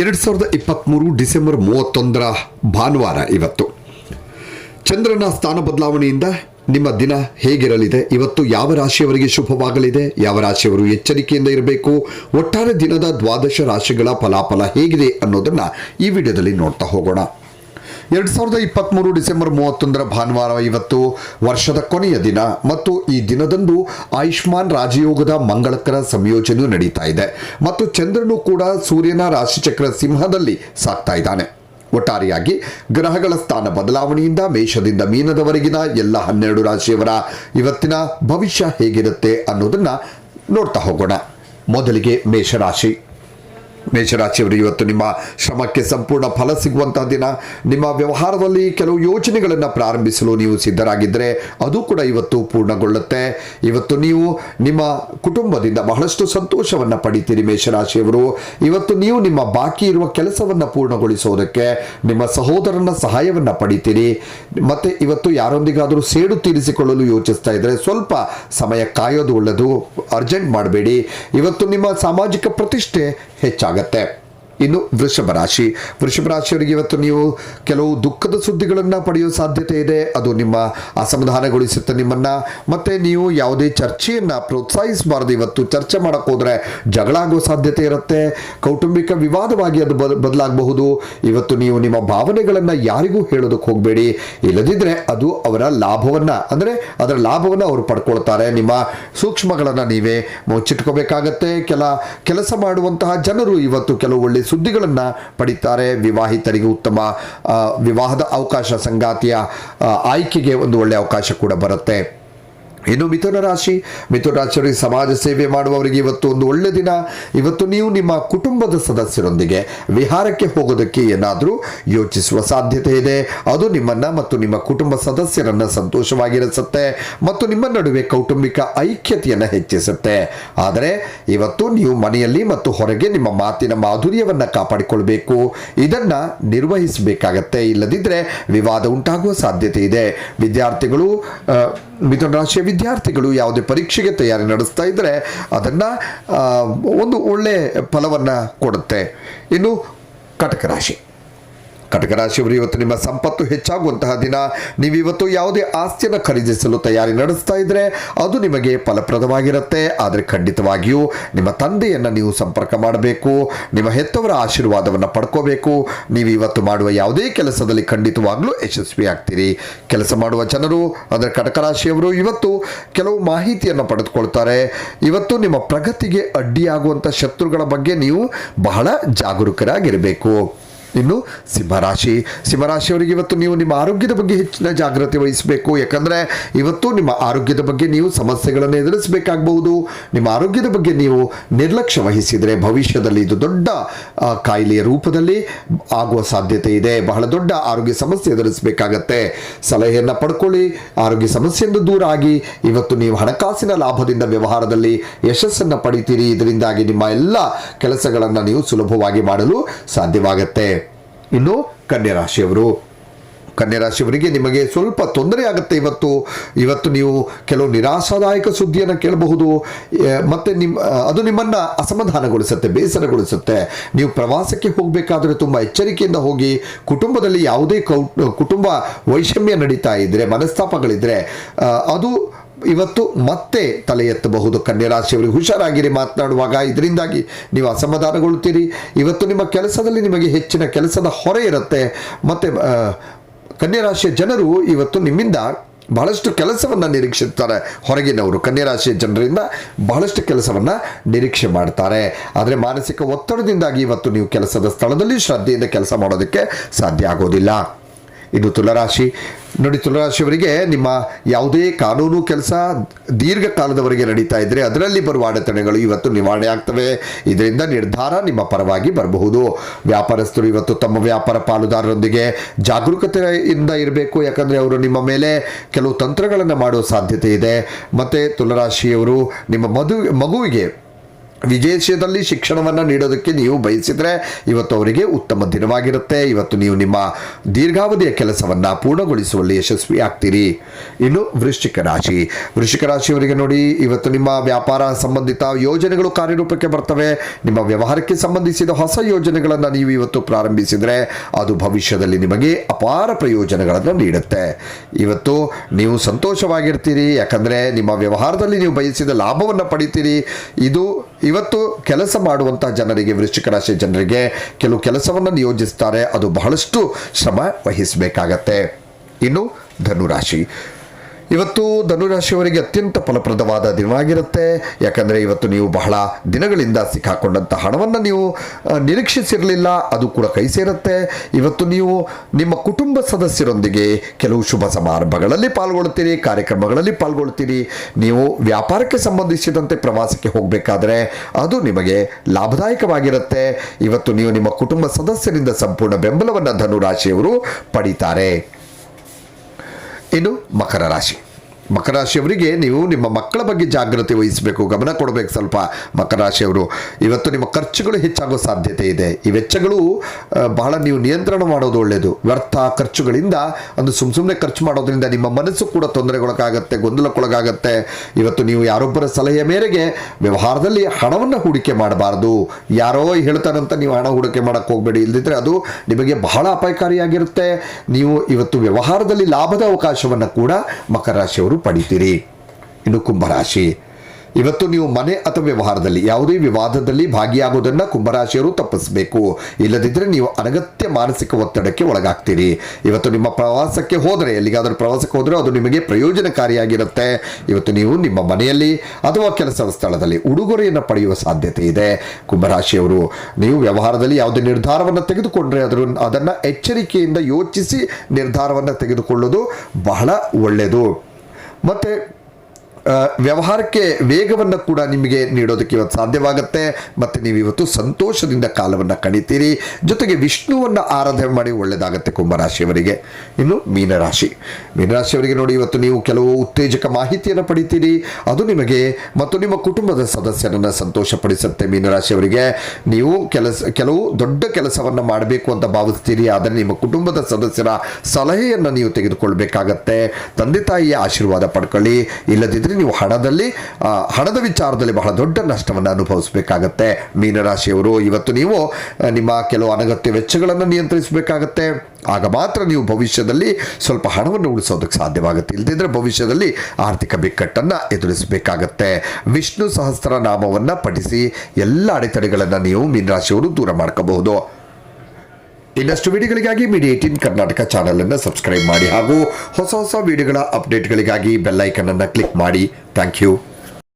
ಎರಡು ಸಾವಿರದ ಇಪ್ಪತ್ತ್ಮೂರು ಡಿಸೆಂಬರ್ ಮೂವತ್ತೊಂದರ ಭಾನುವಾರ ಇವತ್ತು. ಚಂದ್ರನ ಸ್ಥಾನ ಬದಲಾವಣೆಯಿಂದ ನಿಮ್ಮ ದಿನ ಹೇಗಿರಲಿದೆ? ಇವತ್ತು ಯಾವ ರಾಶಿಯವರಿಗೆ ಶುಭವಾಗಲಿದೆ? ಯಾವ ರಾಶಿಯವರು ಎಚ್ಚರಿಕೆಯಿಂದ ಇರಬೇಕು? ಒಟ್ಟಾರೆ ದಿನದ ದ್ವಾದಶ ರಾಶಿಗಳ ಫಲಾಫಲ ಹೇಗಿದೆ ಅನ್ನೋದನ್ನು ಈ ವಿಡಿಯೋದಲ್ಲಿ ನೋಡ್ತಾ ಹೋಗೋಣ. ಎರಡು ಸಾವಿರದ ಇಪ್ಪತ್ತ್ಮೂರು ಡಿಸೆಂಬರ್ ಮೂವತ್ತೊಂದರ ಭಾನುವಾರ ಇವತ್ತು ವರ್ಷದ ಕೊನೆಯ ದಿನ ಮತ್ತು ಈ ದಿನದಂದು ಆಯುಷ್ಮಾನ್ ರಾಜಯೋಗದ ಮಂಗಳಕರ ಸಂಯೋಜನೆಯು ನಡೀತಾ ಇದೆ ಮತ್ತು ಚಂದ್ರನು ಕೂಡ ಸೂರ್ಯನ ರಾಶಿಚಕ್ರ ಸಿಂಹದಲ್ಲಿ ಸಾಕ್ತಾ ಇದ್ದಾನೆ. ಒಟ್ಟಾರೆಯಾಗಿ ಗ್ರಹಗಳ ಸ್ಥಾನ ಬದಲಾವಣೆಯಿಂದ ಮೇಷದಿಂದ ಮೀನದವರೆಗಿನ ಎಲ್ಲ ಹನ್ನೆರಡು ರಾಶಿಯವರ ಇವತ್ತಿನ ಭವಿಷ್ಯ ಹೇಗಿರುತ್ತೆ ಅನ್ನೋದನ್ನ ನೋಡ್ತಾ ಹೋಗೋಣ. ಮೊದಲಿಗೆ ಮೇಷರಾಶಿ. ಮೇಷರಾಶಿಯವರು ಇವತ್ತು ನಿಮ್ಮ ಶ್ರಮಕ್ಕೆ ಸಂಪೂರ್ಣ ಫಲ ಸಿಗುವಂತಹ ದಿನ. ನಿಮ್ಮ ವ್ಯವಹಾರದಲ್ಲಿ ಕೆಲವು ಯೋಜನೆಗಳನ್ನು ಪ್ರಾರಂಭಿಸಲು ನೀವು ಸಿದ್ಧರಾಗಿದ್ದರೆ ಅದು ಕೂಡ ಇವತ್ತು ಪೂರ್ಣಗೊಳ್ಳುತ್ತೆ. ಇವತ್ತು ನೀವು ನಿಮ್ಮ ಕುಟುಂಬದಿಂದ ಬಹಳಷ್ಟು ಸಂತೋಷವನ್ನು ಪಡಿತೀರಿ ಮೇಷರಾಶಿಯವರು. ಇವತ್ತು ನೀವು ನಿಮ್ಮ ಬಾಕಿ ಇರುವ ಕೆಲಸವನ್ನು ಪೂರ್ಣಗೊಳಿಸೋದಕ್ಕೆ ನಿಮ್ಮ ಸಹೋದರನ ಸಹಾಯವನ್ನು ಪಡಿತೀರಿ. ಮತ್ತೆ ಇವತ್ತು ಯಾರೊಂದಿಗಾದರೂ ಸೇಡು ತೀರಿಸಿಕೊಳ್ಳಲು ಯೋಚಿಸ್ತಾ ಇದ್ದರೆ ಸ್ವಲ್ಪ ಸಮಯ ಕಾಯೋದು ಒಳ್ಳೆಯದು ಅರ್ಜೆಂಟ್ ಮಾಡಬೇಡಿ. ಇವತ್ತು ನಿಮ್ಮ ಸಾಮಾಜಿಕ ಪ್ರತಿಷ್ಠೆ हे चागत है ಇನ್ನು ವೃಷಭ ರಾಶಿ. ವೃಷಭ ರಾಶಿಯವರಿಗೆ ಇವತ್ತು ನೀವು ಕೆಲವು ದುಃಖದ ಸುದ್ದಿಗಳನ್ನು ಪಡೆಯುವ ಸಾಧ್ಯತೆ ಇದೆ. ಅದು ನಿಮ್ಮ ಅಸಮಾಧಾನಗೊಳಿಸುತ್ತೆ ನಿಮ್ಮನ್ನ. ಮತ್ತೆ ನೀವು ಯಾವುದೇ ಚರ್ಚೆಯನ್ನು ಪ್ರೋತ್ಸಾಹಿಸಬಾರದು. ಇವತ್ತು ಚರ್ಚೆ ಮಾಡಕ್ಕೆ ಹೋದ್ರೆ ಜಗಳ ಆಗೋ ಸಾಧ್ಯತೆ ಇರುತ್ತೆ. ಕೌಟುಂಬಿಕ ವಿವಾದವಾಗಿ ಅದು ಬದ, ಬದಲಾಗಬಹುದು. ಇವತ್ತು ನೀವು ನಿಮ್ಮ ಭಾವನೆಗಳನ್ನು ಯಾರಿಗೂ ಹೇಳೋದಕ್ಕೆ ಹೋಗಬೇಡಿ. ಇಲ್ಲದಿದ್ದರೆ ಅದು ಅವರ ಲಾಭವನ್ನು, ಅಂದರೆ ಅದರ ಲಾಭವನ್ನು ಅವರು ಪಡ್ಕೊಳ್ತಾರೆ. ನಿಮ್ಮ ಸೂಕ್ಷ್ಮಗಳನ್ನು ನೀವೇ ಮುಚ್ಚಿಟ್ಕೋಬೇಕಾಗತ್ತೆ. ಕೆಲ, ಕೆಲಸ ಮಾಡುವಂತಹ ಜನರು ಇವತ್ತು ಕೆಲವು ಒಳ್ಳೆ ಸುದ್ದಿಗಳನ್ನು ಪಡೀತಾರೆ. ವಿವಾಹಿತರಿಗೆ ಉತ್ತಮ ವಿವಾಹದ ಅವಕಾಶ ಸಂಗಾತಿಯ ಆಯ್ಕೆಗೆ ಒಂದು ಒಳ್ಳೆಯ ಅವಕಾಶ ಕೂಡ ಬರುತ್ತೆ. ಇನ್ನು ಮಿಥುನ ರಾಶಿ, ಮಿಥುನ ರಾಶಿಯವರಿಗೆ ಸಮಾಜ ಸೇವೆ ಮಾಡುವವರಿಗೆ ಇವತ್ತು ಒಂದು ಒಳ್ಳೆ ದಿನ. ಇವತ್ತು ನೀವು ನಿಮ್ಮ ಕುಟುಂಬದ ಸದಸ್ಯರೊಂದಿಗೆ ವಿಹಾರಕ್ಕೆ ಹೋಗೋದಕ್ಕೆ ಏನಾದರೂ ಯೋಚಿಸುವ ಸಾಧ್ಯತೆ ಇದೆ. ಅದು ನಿಮ್ಮನ್ನ ಮತ್ತು ನಿಮ್ಮ ಕುಟುಂಬ ಸದಸ್ಯರನ್ನ ಸಂತೋಷವಾಗಿರಿಸುತ್ತೆ ಮತ್ತು ನಿಮ್ಮ ನಡುವೆ ಕೌಟುಂಬಿಕ ಐಕ್ಯತೆಯನ್ನು ಹೆಚ್ಚಿಸುತ್ತೆ. ಆದರೆ ಇವತ್ತು ನೀವು ಮನೆಯಲ್ಲಿ ಮತ್ತು ಹೊರಗೆ ನಿಮ್ಮ ಮಾತಿನ ಮಾಧುರ್ಯವನ್ನು ಕಾಪಾಡಿಕೊಳ್ಬೇಕು. ಇದನ್ನು ನಿರ್ವಹಿಸಬೇಕಾಗತ್ತೆ. ಇಲ್ಲದಿದ್ದರೆ ವಿವಾದ ಉಂಟಾಗುವ ಸಾಧ್ಯತೆ ಇದೆ. ವಿದ್ಯಾರ್ಥಿಗಳು ಮಿಥುನ ರಾಶಿಯ ವಿದ್ಯಾರ್ಥಿಗಳು ಯಾವುದೇ ಪರೀಕ್ಷೆಗೆ ತಯಾರಿ ನಡೆಸ್ತಾ ಇದ್ದರೆ ಅದನ್ನು ಒಂದು ಒಳ್ಳೆ ಫಲವನ್ನು ಕೊಡುತ್ತೆ. ಇನ್ನು ಕಟಕ ರಾಶಿ. ಕಟಕ ರಾಶಿಯವರು ಇವತ್ತು ನಿಮ್ಮ ಸಂಪತ್ತು ಹೆಚ್ಚಾಗುವಂತಹ ದಿನ. ನೀವು ಇವತ್ತು ಯಾವುದೇ ಆಸ್ತಿಯನ್ನು ಖರೀದಿಸಲು ತಯಾರಿ ನಡೆಸ್ತಾ ಇದ್ರೆ ಅದು ನಿಮಗೆ ಫಲಪ್ರದವಾಗಿರುತ್ತೆ. ಆದರೆ ಖಂಡಿತವಾಗಿಯೂ ನಿಮ್ಮ ತಂದೆಯನ್ನು ನೀವು ಸಂಪರ್ಕ ಮಾಡಬೇಕು. ನಿಮ್ಮ ಹೆತ್ತವರ ಆಶೀರ್ವಾದವನ್ನು ಪಡ್ಕೋಬೇಕು. ನೀವು ಇವತ್ತು ಮಾಡುವ ಯಾವುದೇ ಕೆಲಸದಲ್ಲಿ ಖಂಡಿತವಾಗ್ಲೂ ಯಶಸ್ವಿ ಆಗ್ತೀರಿ. ಕೆಲಸ ಮಾಡುವ ಜನರು, ಅಂದರೆ ಕಟಕ ರಾಶಿಯವರು ಇವತ್ತು ಕೆಲವು ಮಾಹಿತಿಯನ್ನು ಪಡೆದುಕೊಳ್ತಾರೆ. ಇವತ್ತು ನಿಮ್ಮ ಪ್ರಗತಿಗೆ ಅಡ್ಡಿಯಾಗುವಂಥ ಶತ್ರುಗಳ ಬಗ್ಗೆ ನೀವು ಬಹಳ ಜಾಗರೂಕರಾಗಿರಬೇಕು. ಇನ್ನು ಸಿಂಹರಾಶಿ. ಸಿಂಹರಾಶಿಯವರಿಗೆ ಇವತ್ತು ನೀವು ನಿಮ್ಮ ಆರೋಗ್ಯದ ಬಗ್ಗೆ ಹೆಚ್ಚಿನ ಜಾಗ್ರತೆ ವಹಿಸಬೇಕು. ಯಾಕಂದರೆ ಇವತ್ತು ನಿಮ್ಮ ಆರೋಗ್ಯದ ಬಗ್ಗೆ ನೀವು ಸಮಸ್ಯೆಗಳನ್ನು ಎದುರಿಸಬೇಕಾಗಬಹುದು. ನಿಮ್ಮ ಆರೋಗ್ಯದ ಬಗ್ಗೆ ನೀವು ನಿರ್ಲಕ್ಷ್ಯ ವಹಿಸಿದರೆ ಭವಿಷ್ಯದಲ್ಲಿ ಇದು ದೊಡ್ಡ ಕಾಯಿಲೆಯ ರೂಪದಲ್ಲಿ ಆಗುವ ಸಾಧ್ಯತೆ ಇದೆ. ಬಹಳ ದೊಡ್ಡ ಆರೋಗ್ಯ ಸಮಸ್ಯೆ ಎದುರಿಸಬೇಕಾಗತ್ತೆ. ಸಲಹೆಯನ್ನು ಪಡ್ಕೊಳ್ಳಿ. ಆರೋಗ್ಯ ಸಮಸ್ಯೆಯಿಂದ ದೂರ ಆಗಿ ಇವತ್ತು ನೀವು ಹಣಕಾಸಿನ ಲಾಭದಿಂದ ವ್ಯವಹಾರದಲ್ಲಿ ಯಶಸ್ಸನ್ನು ಪಡಿತೀರಿ. ಇದರಿಂದಾಗಿ ನಿಮ್ಮ ಎಲ್ಲ ಕೆಲಸಗಳನ್ನು ನೀವು ಸುಲಭವಾಗಿ ಮಾಡಲು ಸಾಧ್ಯವಾಗತ್ತೆ. ಇನ್ನು ಕನ್ಯಾ ರಾಶಿಯವರು ಕನ್ಯಾ ರಾಶಿಯವರಿಗೆ ನಿಮಗೆ ಸ್ವಲ್ಪ ತೊಂದರೆ ಆಗುತ್ತೆ ಇವತ್ತು. ಇವತ್ತು ನೀವು ಕೆಲವು ನಿರಾಶಾದಾಯಕ ಸುದ್ದಿಯನ್ನು ಕೇಳಬಹುದು. ಮತ್ತೆ ನಿಮ್ಮ ಅದು ನಿಮ್ಮನ್ನು ಅಸಮಾಧಾನಗೊಳಿಸುತ್ತೆ, ಬೇಸರಗೊಳಿಸುತ್ತೆ. ನೀವು ಪ್ರವಾಸಕ್ಕೆ ಹೋಗಬೇಕಾದ್ರೆ ತುಂಬ ಎಚ್ಚರಿಕೆಯಿಂದ ಹೋಗಿ, ಕುಟುಂಬದಲ್ಲಿ ಯಾವುದೇ ಕೌ, ಕುಟುಂಬ ವೈಷಮ್ಯ ನಡೀತಾ ಇದ್ದರೆ ಮನಸ್ತಾಪಗಳಿದ್ದರೆ ಅದು ಇವತ್ತು ಮತ್ತೆ ತಲೆ ಎತ್ತಬಹುದು. ಕನ್ಯಾ ರಾಶಿಯವರಿಗೆ ಹುಷಾರಾಗಿರಿ ಮಾತನಾಡುವಾಗ. ಇದರಿಂದಾಗಿ ನೀವು ಅಸಮಾಧಾನಗೊಳ್ಳುತ್ತೀರಿ. ಇವತ್ತು ನಿಮ್ಮ ಕೆಲಸದಲ್ಲಿ ನಿಮಗೆ ಹೆಚ್ಚಿನ ಕೆಲಸದ ಹೊರೆ ಇರುತ್ತೆ. ಮತ್ತು ಕನ್ಯರಾಶಿಯ ಜನರು ಇವತ್ತು ನಿಮ್ಮಿಂದ ಬಹಳಷ್ಟು ಕೆಲಸವನ್ನು ನಿರೀಕ್ಷಿಸ್ತಾರೆ ಹೊರಗಿನವರು ಕನ್ಯರಾಶಿಯ ಜನರಿಂದ ಬಹಳಷ್ಟು ಕೆಲಸವನ್ನು ನಿರೀಕ್ಷೆ ಮಾಡ್ತಾರೆ. ಆದರೆ ಮಾನಸಿಕ ಒತ್ತಡದಿಂದಾಗಿ ಇವತ್ತು ನೀವು ಕೆಲಸದ ಸ್ಥಳದಲ್ಲಿ ಶ್ರದ್ಧೆಯಿಂದ ಕೆಲಸ ಮಾಡೋದಕ್ಕೆ ಸಾಧ್ಯ ಆಗೋದಿಲ್ಲ. ಇನ್ನು ತುಲರಾಶಿ. ನೋಡಿ, ತುಲರಾಶಿಯವರಿಗೆ ನಿಮ್ಮ ಯಾವುದೇ ಕಾನೂನು ಕೆಲಸ ದೀರ್ಘಕಾಲದವರೆಗೆ ನಡೀತಾ ಇದ್ದರೆ ಅದರಲ್ಲಿ ಬರುವ ಅಡೆತಡೆಗಳು ಇವತ್ತು ನಿವಾರಣೆ ಆಗ್ತವೆ. ಇದರಿಂದ ನಿರ್ಧಾರ ನಿಮ್ಮ ಪರವಾಗಿ ಬರಬಹುದು. ವ್ಯಾಪಾರಸ್ಥರು ಇವತ್ತು ತಮ್ಮ ವ್ಯಾಪಾರ ಪಾಲುದಾರರೊಂದಿಗೆ ಜಾಗರೂಕತೆಯಿಂದ ಇರಬೇಕು. ಯಾಕಂದರೆ ಅವರು ನಿಮ್ಮ ಮೇಲೆ ಕೆಲವು ತಂತ್ರಗಳನ್ನು ಮಾಡುವ ಸಾಧ್ಯತೆ ಇದೆ. ಮತ್ತು ತುಲರಾಶಿಯವರು ನಿಮ್ಮ ಮದು, ಮಗುವಿಗೆ ವಿದೇಶದಲ್ಲಿ ಶಿಕ್ಷಣವನ್ನು ನೀಡೋದಕ್ಕೆ ನೀವು ಬಯಸಿದರೆ ಇವತ್ತು ಅವರಿಗೆ ಉತ್ತಮ ದಿನವಾಗಿರುತ್ತೆ. ಇವತ್ತು ನೀವು ನಿಮ್ಮ ದೀರ್ಘಾವಧಿಯ ಕೆಲಸವನ್ನು ಪೂರ್ಣಗೊಳಿಸುವಲ್ಲಿ ಯಶಸ್ವಿ ಆಗ್ತೀರಿ. ಇನ್ನು ವೃಶ್ಚಿಕ ರಾಶಿ. ವೃಶ್ಚಿಕ ರಾಶಿಯವರಿಗೆ ನೋಡಿ, ಇವತ್ತು ನಿಮ್ಮ ವ್ಯಾಪಾರ ಸಂಬಂಧಿತ ಯೋಜನೆಗಳು ಕಾರ್ಯರೂಪಕ್ಕೆ ಬರ್ತವೆ. ನಿಮ್ಮ ವ್ಯವಹಾರಕ್ಕೆ ಸಂಬಂಧಿಸಿದ ಹೊಸ ಯೋಜನೆಗಳನ್ನು ನೀವು ಇವತ್ತು ಪ್ರಾರಂಭಿಸಿದರೆ ಅದು ಭವಿಷ್ಯದಲ್ಲಿ ನಿಮಗೆ ಅಪಾರ ಪ್ರಯೋಜನಗಳನ್ನು ನೀಡುತ್ತೆ. ಇವತ್ತು ನೀವು ಸಂತೋಷವಾಗಿರ್ತೀರಿ. ಯಾಕಂದರೆ ನಿಮ್ಮ ವ್ಯವಹಾರದಲ್ಲಿ ನೀವು ಬಯಸಿದ ಲಾಭವನ್ನು ಪಡಿತೀರಿ. ಇದು ಇವತ್ತು ಕೆಲಸ ಮಾಡುವಂತಹ ಜನರಿಗೆ, ವೃಶ್ಚಿಕ ರಾಶಿ ಜನರಿಗೆ ಕೆಲವು ಕೆಲಸವನ್ನು ನಿಯೋಜಿಸ್ತಾರೆ. ಅದು ಬಹಳಷ್ಟು ಶ್ರಮ ವಹಿಸಬೇಕಾಗತ್ತೆ. ಇನ್ನು ಧನುರಾಶಿ. ಇವತ್ತು ಧನುರಾಶಿಯವರಿಗೆ ಅತ್ಯಂತ ಫಲಪ್ರದವಾದ ದಿನವಾಗಿರುತ್ತೆ. ಯಾಕಂದರೆ ಇವತ್ತು ನೀವು ಬಹಳ ದಿನಗಳಿಂದ ಸಿಕ್ಕಾಕೊಂಡಂಥ ಹಣವನ್ನು ನೀವು ನಿರೀಕ್ಷಿಸಿರಲಿಲ್ಲ, ಅದು ಕೂಡ ಕೈ ಸೇರುತ್ತೆ. ಇವತ್ತು ನೀವು ನಿಮ್ಮ ಕುಟುಂಬ ಸದಸ್ಯರೊಂದಿಗೆ ಕೆಲವು ಶುಭ ಸಮಾರಂಭಗಳಲ್ಲಿ ಪಾಲ್ಗೊಳ್ತೀರಿ, ಕಾರ್ಯಕ್ರಮಗಳಲ್ಲಿ ಪಾಲ್ಗೊಳ್ತೀರಿ. ನೀವು ವ್ಯಾಪಾರಕ್ಕೆ ಸಂಬಂಧಿಸಿದಂತೆ ಪ್ರವಾಸಕ್ಕೆ ಹೋಗಬೇಕಾದ್ರೆ ಅದು ನಿಮಗೆ ಲಾಭದಾಯಕವಾಗಿರುತ್ತೆ. ಇವತ್ತು ನೀವು ನಿಮ್ಮ ಕುಟುಂಬ ಸದಸ್ಯರಿಂದ ಸಂಪೂರ್ಣ ಬೆಂಬಲವನ್ನು ಧನುರಾಶಿಯವರು ಪಡೀತಾರೆ. ಇನ್ನು ಮಕರ ರಾಶಿ. ಮಕರ ರಾಶಿಯವರಿಗೆ ನೀವು ನಿಮ್ಮ ಮಕ್ಕಳ ಬಗ್ಗೆ ಜಾಗೃತಿ ವಹಿಸಬೇಕು, ಗಮನ ಕೊಡಬೇಕು ಸ್ವಲ್ಪ ಮಕರ ರಾಶಿಯವರು ಇವತ್ತು ನಿಮ್ಮ ಖರ್ಚುಗಳು ಹೆಚ್ಚಾಗೋ ಸಾಧ್ಯತೆ ಇದೆ. ಈ ವೆಚ್ಚಗಳು ಬಹಳ ನೀವು ನಿಯಂತ್ರಣ ಮಾಡೋದು ಒಳ್ಳೆಯದು ವ್ಯರ್ಥ ಖರ್ಚುಗಳಿಂದ, ಒಂದು ಸುಮ್ ಸುಮ್ಮನೆ ಖರ್ಚು ಮಾಡೋದ್ರಿಂದ ನಿಮ್ಮ ಮನಸ್ಸು ಕೂಡ ತೊಂದರೆಗೊಳಗಾಗತ್ತೆ, ಗೊಂದಲಕ್ಕೊಳಗಾಗತ್ತೆ. ಇವತ್ತು ನೀವು ಯಾರೊಬ್ಬರ ಸಲಹೆಯ ಮೇರೆಗೆ ವ್ಯವಹಾರದಲ್ಲಿ ಹಣವನ್ನು ಹೂಡಿಕೆ ಮಾಡಬಾರ್ದು. ಯಾರೋ ಹೇಳ್ತಾರಂತ ನೀವು ಹಣ ಹೂಡಿಕೆ ಮಾಡಕ್ಕೆ ಹೋಗಬೇಡಿ. ಇಲ್ಲದಿದ್ದರೆ ಅದು ನಿಮಗೆ ಬಹಳ ಅಪಾಯಕಾರಿಯಾಗಿರುತ್ತೆ. ನೀವು ಇವತ್ತು ವ್ಯವಹಾರದಲ್ಲಿ ಲಾಭದ ಅವಕಾಶವನ್ನು ಕೂಡ ಮಕರ ರಾಶಿಯವರು ಪಡಿತೀರಿ. ಇನ್ನು ಕುಂಭರಾಶಿ. ಇವತ್ತು ನೀವು ಮನೆ ಅಥವಾ ವ್ಯವಹಾರದಲ್ಲಿ, ಯಾವುದೇ ವಿವಾದದಲ್ಲಿ ಭಾಗಿಯಾಗುವುದನ್ನು ಕುಂಭರಾಶಿಯವರು ತಪ್ಪಿಸಬೇಕು. ಇಲ್ಲದಿದ್ದರೆ ನೀವು ಅನಗತ್ಯ ಮಾನಸಿಕ ಒತ್ತಡಕ್ಕೆ ಒಳಗಾಗ್ತೀರಿ. ಇವತ್ತು ನಿಮ್ಮ ಪ್ರವಾಸಕ್ಕೆ ಹೋದರೆ, ಎಲ್ಲಿಗಾದರೂ ಪ್ರವಾಸಕ್ಕೆ ಹೋದರೆ ಅದು ನಿಮಗೆ ಪ್ರಯೋಜನಕಾರಿಯಾಗಿರುತ್ತೆ. ಇವತ್ತು ನೀವು ನಿಮ್ಮ ಮನೆಯಲ್ಲಿ ಅಥವಾ ಕೆಲಸದ ಸ್ಥಳದಲ್ಲಿ ಉಡುಗೊರೆಯನ್ನು ಪಡೆಯುವ ಸಾಧ್ಯತೆ ಇದೆ. ಕುಂಭರಾಶಿಯವರು, ನೀವು ವ್ಯವಹಾರದಲ್ಲಿ ಯಾವುದೇ ನಿರ್ಧಾರವನ್ನು ತೆಗೆದುಕೊಂಡ್ರೆ ಅದರ, ಅದನ್ನು ಎಚ್ಚರಿಕೆಯಿಂದ ಯೋಚಿಸಿ ನಿರ್ಧಾರವನ್ನು ತೆಗೆದುಕೊಳ್ಳೋದು ಬಹಳ ಒಳ್ಳೆಯದು. ಮತ್ತು ಆ, ವ್ಯವಹಾರಕ್ಕೆ ವೇಗವನ್ನು ಕೂಡ ನಿಮಗೆ ನೀಡೋದಕ್ಕೆ ಇವತ್ತು ಸಾಧ್ಯವಾಗುತ್ತೆ. ಮತ್ತು ನೀವು ಇವತ್ತು ಸಂತೋಷದಿಂದ ಕಾಲವನ್ನು ಕಣಿತೀರಿ ಜೊತೆಗೆ ವಿಷ್ಣುವನ್ನು ಆರಾಧನೆ ಮಾಡಿ ಒಳ್ಳೆಯದಾಗುತ್ತೆ ಕುಂಭರಾಶಿಯವರಿಗೆ. ಇನ್ನು ಮೀನರಾಶಿ. ಮೀನರಾಶಿಯವರಿಗೆ ನೋಡಿ ಇವತ್ತು ನೀವು ಕೆಲವು ಉತ್ತೇಜಕ ಮಾಹಿತಿಯನ್ನು ಪಡಿತೀರಿ. ಅದು ನಿಮಗೆ ಮತ್ತು ನಿಮ್ಮ ಕುಟುಂಬದ ಸದಸ್ಯರನ್ನು ಸಂತೋಷಪಡಿಸುತ್ತೆ ಮೀನರಾಶಿಯವರಿಗೆ. ನೀವು ಕೆಲಸ, ಕೆಲವು ದೊಡ್ಡ ಕೆಲಸವನ್ನು ಮಾಡಬೇಕು ಅಂತ ಭಾವಿಸ್ತೀರಿ. ಆದರೆ ನಿಮ್ಮ ಕುಟುಂಬದ ಸದಸ್ಯರ ಸಲಹೆಯನ್ನು ನೀವು ತೆಗೆದುಕೊಳ್ಬೇಕಾಗತ್ತೆ. ತಂದೆ ತಾಯಿಯ ಆಶೀರ್ವಾದ ಪಡ್ಕೊಳ್ಳಿ. ಇಲ್ಲದಿದ್ದರೆ ನೀವು ಹಣದಲ್ಲಿ ಹಣದ ವಿಚಾರದಲ್ಲಿ ಬಹಳ ದೊಡ್ಡ ನಷ್ಟವನ್ನು ಅನುಭವಿಸಬೇಕಾಗತ್ತೆ. ಮೀನರಾಶಿಯವರು, ಇವತ್ತು ನೀವು ನಿಮ್ಮ ಕೆಲವು ಅನಗತ್ಯ ವೆಚ್ಚಗಳನ್ನು ನಿಯಂತ್ರಿಸಬೇಕಾಗತ್ತೆ. ಆಗ ಮಾತ್ರ ನೀವು ಭವಿಷ್ಯದಲ್ಲಿ ಸ್ವಲ್ಪ ಹಣವನ್ನು ಉಳಿಸೋದಕ್ಕೆ ಸಾಧ್ಯವಾಗುತ್ತೆ. ಇಲ್ಲದಿದ್ದರೆ ಭವಿಷ್ಯದಲ್ಲಿ ಆರ್ಥಿಕ ಬಿಕ್ಕಟ್ಟನ್ನು ಎದುರಿಸಬೇಕಾಗತ್ತೆ. ವಿಷ್ಣು ಸಹಸ್ರ ನಾಮವನ್ನು ಪಠಿಸಿ ಎಲ್ಲ ಅಡೆತಡೆಗಳನ್ನು ನೀವು ಮೀನರಾಶಿಯವರು ದೂರ ಮಾಡ್ಕೋಬಹುದು. ಇನ್ನಷ್ಟು ವಿಡಿಯೋಗಳಿಗಾಗಿ ಮೀಡಿಯಾ ಏಟೀನ್ ಕರ್ನಾಟಕ ಚಾನಲ್ ಅನ್ನು ಸಬ್ಸ್ಕ್ರೈಬ್ ಮಾಡಿ ಹಾಗೂ ಹೊಸ ಹೊಸ ವಿಡಿಯೋಗಳ ಅಪ್ಡೇಟ್ಗಳಿಗಾಗಿ ಬೆಲ್ಲೈಕನ್ ಅನ್ನು ಕ್ಲಿಕ್ ಮಾಡಿ. Thank you.